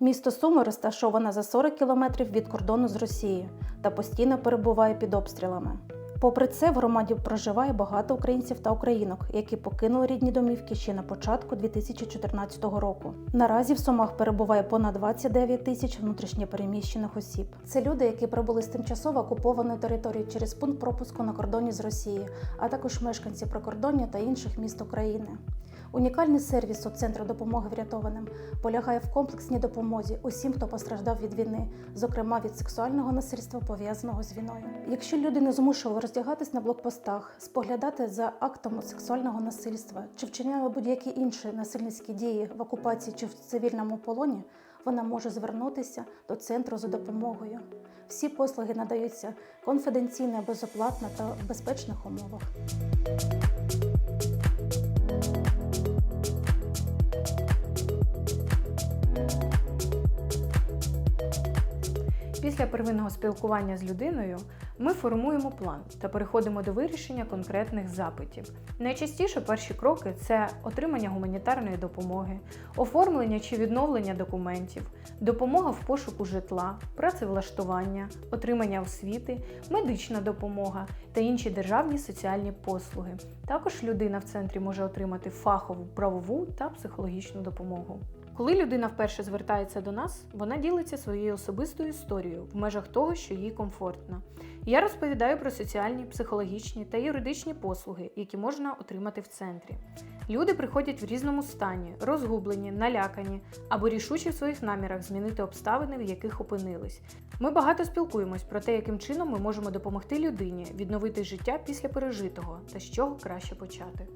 Місто Суми розташоване за 40 кілометрів від кордону з Росією та постійно перебуває під обстрілами. Попри це, в громаді проживає багато українців та українок, які покинули рідні домівки ще на початку 2014 року. Наразі в Сумах перебуває понад 29 тисяч внутрішньопереміщених осіб. Це люди, які прибули з тимчасово окупованої території через пункт пропуску на кордоні з Росією, а також мешканці прикордоння та інших міст України. Унікальний сервіс у Центру допомоги врятованим полягає в комплексній допомозі усім, хто постраждав від війни, зокрема від сексуального насильства, пов'язаного з війною. Якщо люди не змушували роздягатись на блокпостах, споглядати за актом сексуального насильства чи вчиняли будь-які інші насильницькі дії в окупації чи в цивільному полоні, вона може звернутися до центру за допомогою. Всі послуги надаються конфіденційно, безоплатно та в безпечних умовах. Після первинного спілкування з людиною ми формуємо план та переходимо до вирішення конкретних запитів. Найчастіше перші кроки це отримання гуманітарної допомоги, оформлення чи відновлення документів, допомога в пошуку житла, працевлаштування, отримання освіти, медична допомога та інші державні соціальні послуги. Також людина в центрі може отримати фахову, правову та психологічну допомогу. Коли людина вперше звертається до нас, вона ділиться своєю особистою історією в межах того, що їй комфортно. Я розповідаю про соціальні, психологічні та юридичні послуги, які можна отримати в центрі. Люди приходять в різному стані, розгублені, налякані або рішучі в своїх намірах змінити обставини, в яких опинились. Ми багато спілкуємось про те, яким чином ми можемо допомогти людині відновити життя після пережитого та з чого краще почати.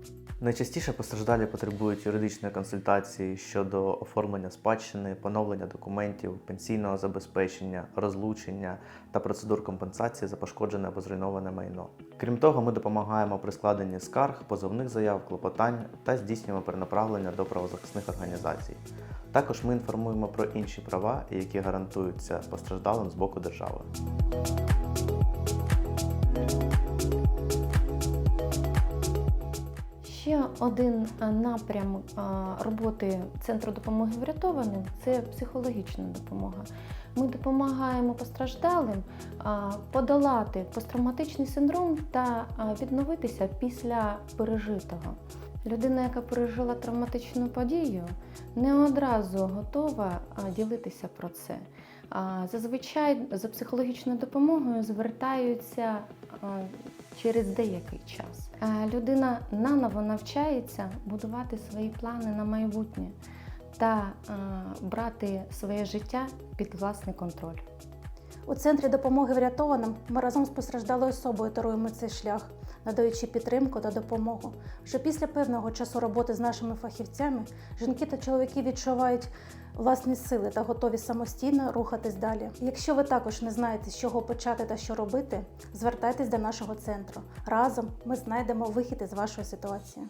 Найчастіше постраждалі потребують юридичної консультації щодо оформлення спадщини, поновлення документів, пенсійного забезпечення, розлучення та процедур компенсації за пошкоджене або зруйноване майно. Крім того, ми допомагаємо при складенні скарг, позовних заяв, клопотань та здійснюємо перенаправлення до правозахисних організацій. Також ми інформуємо про інші права, які гарантуються постраждалим з боку держави. Ще один е, напрям е, роботи Центру допомоги врятованим це психологічна допомога. Ми допомагаємо постраждалим подолати посттравматичний синдром та відновитися після пережитого. Людина, яка пережила травматичну подію, не одразу готова ділитися про це. Зазвичай за психологічною допомогою звертаються через деякий час. Людина наново навчається будувати свої плани на майбутнє та е, брати своє життя під власний контроль. У центрі допомоги врятованим ми разом з постраждалою особою таруємо цей шлях, надаючи підтримку та допомогу. Вже після певного часу роботи з нашими фахівцями жінки та чоловіки відчувають власні сили та готові самостійно рухатись далі. Якщо ви також не знаєте, з чого почати та що робити, звертайтесь до нашого центру. Разом ми знайдемо вихід із вашої ситуації.